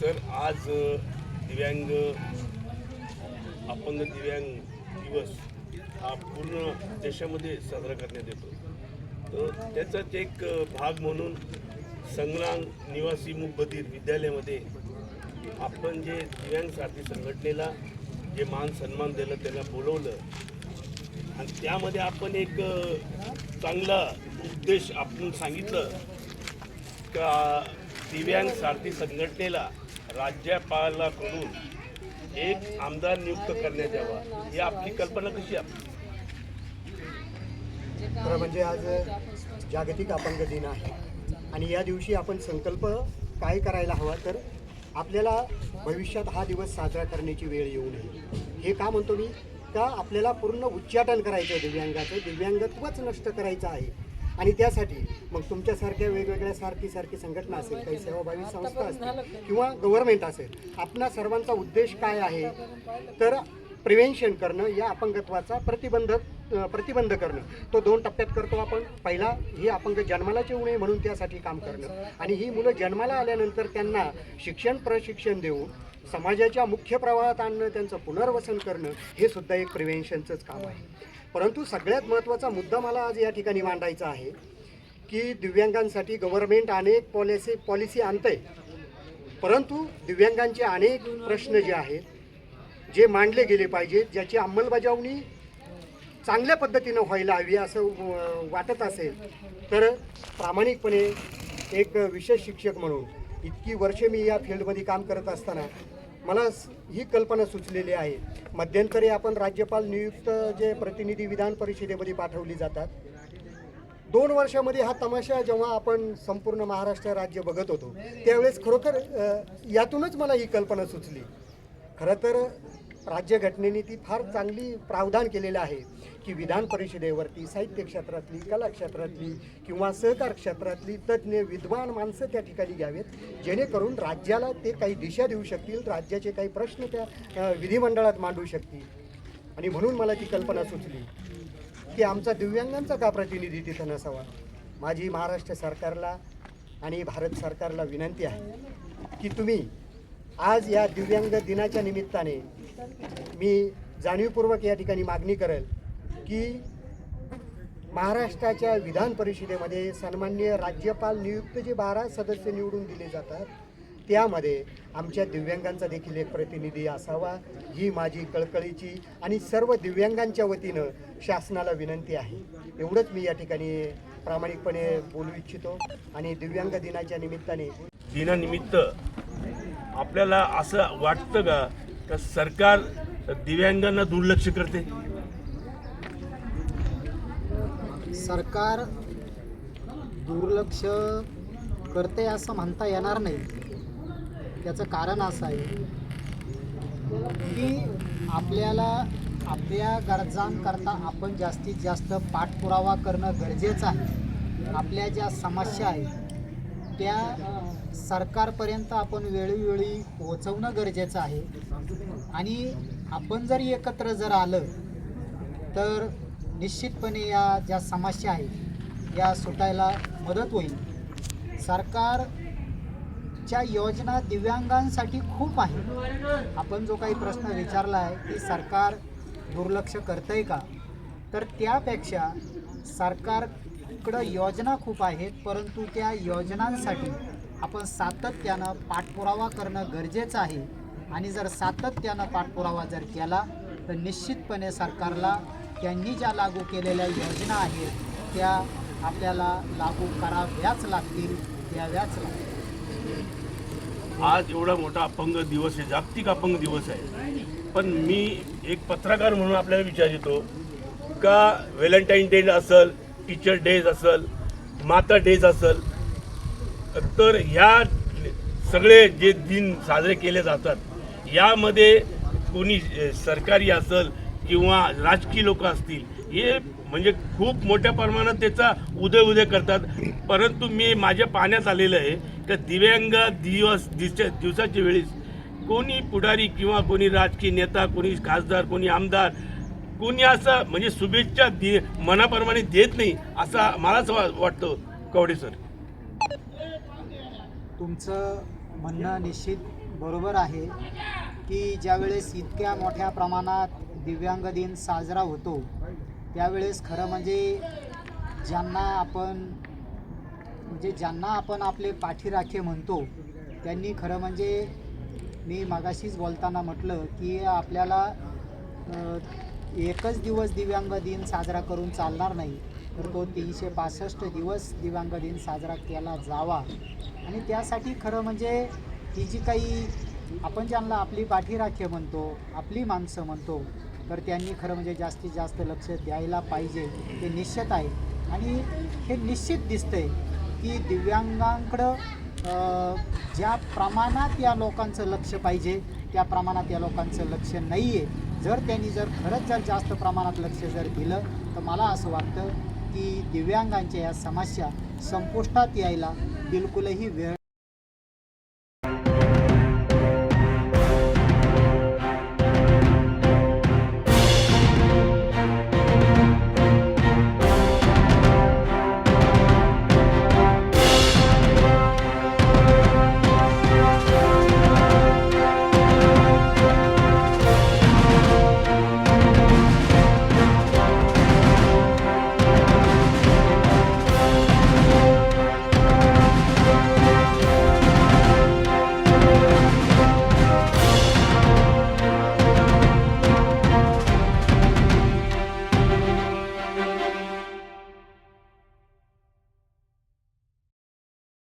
Sir आज दिव्यांग अपंग दिव्यांग दिवस हा पूर्ण देशामध्ये साजरा करण्यात येतो. तर त्याचाच एक भाग म्हणून संग्राम निवासी मुखबधीर विद्यालयामध्ये आपण जे दिव्यांग साथी संघटनेला जे मान सन्मान दिलं त्यांना बोलवलं आणि त्यामध्ये आपण एक चांगला उद्देश आपण सांगितलं का दिव्यांग सारथी संघटनेला राज्यपालाकडून एक आमदार नियुक्त करण्यात यावा ही आपली कल्पना कशी आहे? खरं म्हणजे आज जागतिक अपंग दिन आहे आणि या दिवशी आपण संकल्प काय करायला हवा तर आपल्याला भविष्यात हा दिवस साजरा करण्याची वेळ येऊ नये. हे का म्हणतो मी? का आपल्याला पूर्ण उच्चाटन करायचं आहे दिव्यांगाचं? दिव्यांगत्वच नष्ट करायचं आहे. आणि त्यासाठी मग तुमच्यासारख्या वेगवेगळ्या सारखी सारखी संघटना असेल काही सेवाभावी संस्था असतील किंवा गव्हर्नमेंट असेल आपणा सर्वांचा उद्देश काय आहे? तर प्रिव्हेन्शन करणं या अपंगत्वाचा प्रतिबंध प्रतिबंध करणं. तो दोन टप्प्यात करतो आपण. पहिला ही अपंग जन्माला येऊ नये म्हणून त्यासाठी काम करणं. आणि ही मुलं जन्माला आल्यानंतर त्यांना शिक्षण प्रशिक्षण देऊन समाजाच्या मुख्य प्रवाहात आणणं त्यांचं पुनर्वसन करणं हे सुद्धा एक प्रिव्हेन्शनचंच काम आहे. परंतु सगळ्यात महत्त्वाचा मुद्दा मला आज या ठिकाणी मांडायचा आहे की दिव्यांगांसाठी गव्हर्नमेंट अनेक पॉलिसी पॉलिसी आणतंय. परंतु दिव्यांगांचे अनेक प्रश्न जे आहेत जे मांडले गेले पाहिजेत ज्याची अंमलबजावणी चांगल्या पद्धतीनं व्हायला हवी असं वाटत असेल तर प्रामाणिकपणे एक विशेष शिक्षक म्हणून इतकी वर्षे मी या फील्डमध्ये काम करत असताना मला ही कल्पना सुचलेली आहे. मध्यंतरी आपण राज्यपाल नियुक्त जे प्रतिनिधी विधान परिषदेमध्ये पाठवली जातात दोन वर्षामध्ये हा तमाशा जेव्हा आपण संपूर्ण महाराष्ट्र राज्य बघत होतो त्यावेळेस खरोखर यातूनच मला ही कल्पना सुचली. खरं तर राज्यघटनेने ती फार चांगली प्रावधान केलेलं आहे की विधान परिषदेवरती साहित्य क्षेत्रातली कला क्षेत्रातली किंवा सहकार क्षेत्रातली तज्ज्ञ विद्वान माणसं त्या ठिकाणी घ्यावेत जेणेकरून राज्याला ते काही दिशा देऊ शकतील राज्याचे काही प्रश्न त्या विधिमंडळात मांडू शकतील. आणि म्हणून मला ती कल्पना सुचली की आमचा दिव्यांगांचा का प्रतिनिधी तिथं नसावा? माझी महाराष्ट्र सरकारला आणि भारत सरकारला विनंती आहे की तुम्ही आज या दिव्यांग दिनाच्या निमित्ताने मी जाणीवपूर्वक या ठिकाणी मागणी करेल की महाराष्ट्राच्या विधान परिषदेमध्ये सन्मान्य राज्यपाल नियुक्त जे बारा सदस्य निवडून दिले जातात त्यामध्ये आमच्या दिव्यांगांचा देखील एक प्रतिनिधी असावा ही माझी कळकळीची आणि सर्व दिव्यांगांच्या वतीनं शासनाला विनंती आहे. एवढंच मी या ठिकाणी प्रामाणिकपणे बोलू इच्छितो आणि दिव्यांग दिनाच्या निमित्ताने दिनानिमित्त आपल्याला असं वाटतं का का सरकार दिव्यांगांना दुर्लक्ष करते? सरकार दुर्लक्ष करते असं म्हणता येणार नाही. त्याचं कारण असं आहे की आपल्याला आपल्या गरजांकरता आपण जास्तीत जास्त पाठपुरावा करणं गरजेचं आहे. आपल्या ज्या समस्या आहेत त्या सरकारपर्यंत आपण वेळोवेळी पोहोचवणं गरजेचं आहे. आणि आपण जर एकत्र जर आलं तर निश्चितपणे या ज्या समस्या आहेत या सुटायला मदत होईल. सरकारच्या योजना दिव्यांगांसाठी खूप आहे. आपण जो काही प्रश्न विचारला आहे की सरकार दुर्लक्ष करतंय का? तर त्यापेक्षा सरकार इकडं योजना खूप आहेत परंतु त्या योजनांसाठी आपण सातत्यानं पाठपुरावा करणं गरजेचं आहे. आणि जर सातत्यानं पाठपुरावा जर केला तर निश्चितपणे सरकारला त्यांनी ज्या लागू केलेल्या योजना आहेत त्या आपल्याला लागू कराव्याच लागतील द्याव्याच लागतील. आज एवढा मोठा अपंग दिवस आहे जागतिक अपंग दिवस आहे. पण मी एक पत्रकार म्हणून आपल्याला विचारितो का व्हॅलेंटाईन डे असेल टीचर डेज असेल माता डेज असेल तर ह्या सगळे जे दिन साजरे केले जातात यामध्ये कोणी सरकारी असेल किंवा राजकीय लोक असतील हे म्हणजे खूप मोठ्या प्रमाणात त्याचा उदय उदय करतात. परंतु मी माझ्या पाहण्यात आलेलं आहे का दिव्यांग दिवस दिवसा दिवसाच्या वेळेस कोणी पुढारी किंवा कोणी राजकीय नेता कोणी खासदार कोणी आमदार कोणी असं म्हणजे शुभेच्छा दे मनाप्रमाणे देत नाही असा मलाच वा- वाटतं कवडे सर. तुमचं म्हणणं निश्चित बरोबर आहे की ज्यावेळेस इतक्या मोठ्या प्रमाणात दिव्यांग दिन साजरा होतो त्यावेळेस खरं म्हणजे ज्यांना आपण म्हणजे ज्यांना आपण आपले पाठीराखे म्हणतो त्यांनी खरं म्हणजे मी मागाशीच बोलताना म्हटलं की आपल्याला एकच दिवस दिव्यांग दिन साजरा करून चालणार नाही तर तो तीनशे पासष्ट दिवस दिव्यांग दिन साजरा केला जावा. आणि त्यासाठी खरं म्हणजे ही जी काही आपण ज्यांना आपली पाठीराखे म्हणतो आपली माणसं म्हणतो तर त्यांनी खरं म्हणजे जास्तीत जास्त लक्ष द्यायला पाहिजे. ते निश्चित आहे. आणि हे निश्चित दिसतंय की दिव्यांगांकडं ज्या प्रमाणात या लोकांचं लक्ष पाहिजे त्या प्रमाणात या लोकांचं लक्ष नाही आहे जर त्यांनी जर खरंच जर जास्त प्रमाणात लक्ष जर दिलं तर मला असं वाटतं की दिव्यांगांच्या या समस्या संपुष्टात यायला बिलकुलही वेळ